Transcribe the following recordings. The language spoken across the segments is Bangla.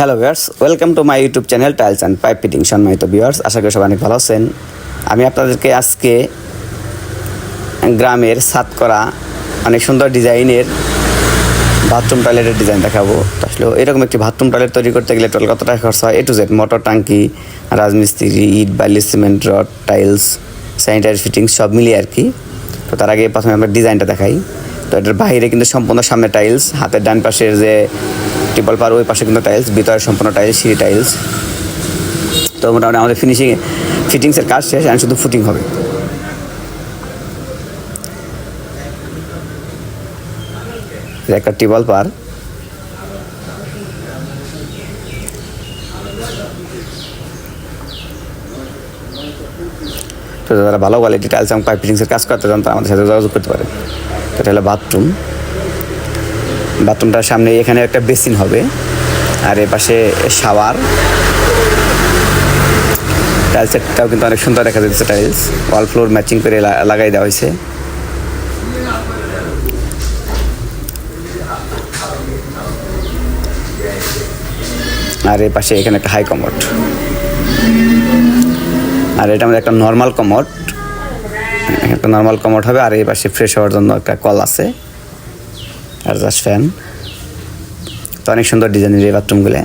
Hello viewers welcome to my YouTube channel tiles and pipe fitting সম্মানিত ভিউয়ার্স আশা করি সবাই অনেক ভালো আছেন। আমি আপনাদেরকে আজকে গ্রামের সাত করা অনেক সুন্দর ডিজাইনের বাথরুম টয়লেটের ডিজাইন দেখাবো। আসলে এরকম একটি বাথরুম টয়লেট তৈরি করতে গেলে টোটাল কত টাকা খরচ হয়? এ টু জেড মোটর টাঙ্কি রাজমিস্ত্রি, ইট, বালি, cement, rod tiles sanitary fittings সব মিলিয়ে আর কি। তো তার আগে প্রথমে আমরা ডিজাইনটা দেখাই। তো এটার বাইরে কিন্তু সম্পূর্ণ সামনে টাইলস হাতের ডান পাশের যে টিপল পার ওই পাশে কিন্তু টাইলস ভিতরে সম্পূর্ণ টাইলস সিঁড়ি টাইলস তো মোটামুটি আমাদের ফিনিশিং ফিটিংসের কাজ শেষ আর শুধু ফুটিং হবে। একটা টিবল পার তো যারা ভালো কোয়ালিটি টাইলস এবং পাইপ ফিটিংসের কাজ করতে চান তারা আমাদের সাথে যোগাযোগ করতে পারেন তো এটা হলো বাথরুম বাথরুমটার সামনে এখানে একটা বেসিন হবে, আর এ পাশে শাওয়ার। টাইলসেরটাও কিন্তু অনেক সুন্দর দেখা যাচ্ছে টাইলস ওয়াল ফ্লোর ম্যাচিং করে লাগাই দেওয়া হয়েছে। আর এর পাশে এখানে একটা হাই কমোড আর এটা আমাদের একটা নর্মাল কমোড একটা নর্মাল কমোড হবে, আর এই পাশে ফ্রেশ হওয়ার জন্য একটা কল আছে। আর জাস্ট ফ্যান। তো অনেক সুন্দর ডিজাইনের এই বাথরুমগুলো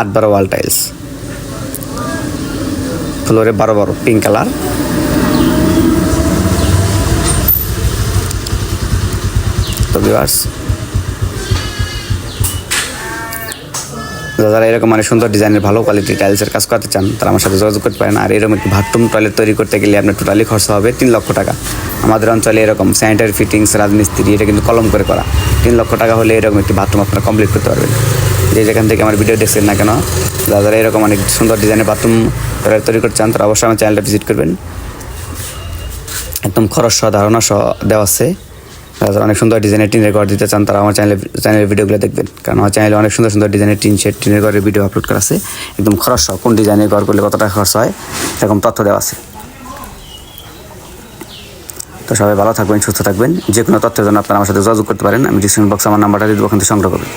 আট বারো ওয়াল টাইলস ফ্লোরে বারো বারো পিঙ্ক কালার তো ভিউয়ার্স যারা এরকম মানে সুন্দর ডিজাইনের ভালো কোয়ালিটি টাইলসের কাজ করতে চান, তারা আমার সাথে যোগাযোগ করতে পারেন। আর এরকম একটি বাথরুম টয়লেট তৈরি করতে গেলে আপনার টোটালি খরচ হবে তিন লক্ষ টাকা। আমাদের অঞ্চলে এরকম স্যানিটারি ফিটিংস রাজমিস্ত্রি, এটা কিন্তু কলম করে করা। তিন লক্ষ টাকা হলে এরকম একটি বাথরুম আপনারা কমপ্লিট করতে পারবেন। যে যেখান থেকে আমার ভিডিও দেখছেন না কেন, যারা এরকম অনেক সুন্দর ডিজাইনের বাথরুম টয়লেট তৈরি করতে চান, তারা অবশ্যই আমার চ্যানেলটা ভিজিট করবেন। একদম খরচ সহ, ধারণা সহ দেওয়া আছে। অনেক সুন্দর ডিজাইনের টিনের ঘর দিতে চান, তারা আমার চ্যানেলে চ্যানেলের ভিডিওগুলো দেখবেন। কারণ আমার চ্যানেলে অনেক সুন্দর সুন্দর ডিজাইনের টিন শেড টিনের ঘরের ভিডিও আপলোড করা আছে। একদম খরচ হয় কোন ডিজাইনের ঘর করলে কত টাকা খরচ হয়, এরকম তথ্য দেওয়া আছে। তো সবাই ভালো থাকবেন, সুস্থ থাকবেন। যে কোনো তথ্যের জন্য আপনারা আমার সাথে যোগাযোগ করতে পারেন। আমি ডিসক্রিপশন বক্সে আমার নাম্বারটা দিয়ে দেবো, ওখান থেকে সংগ্রহ করবেন।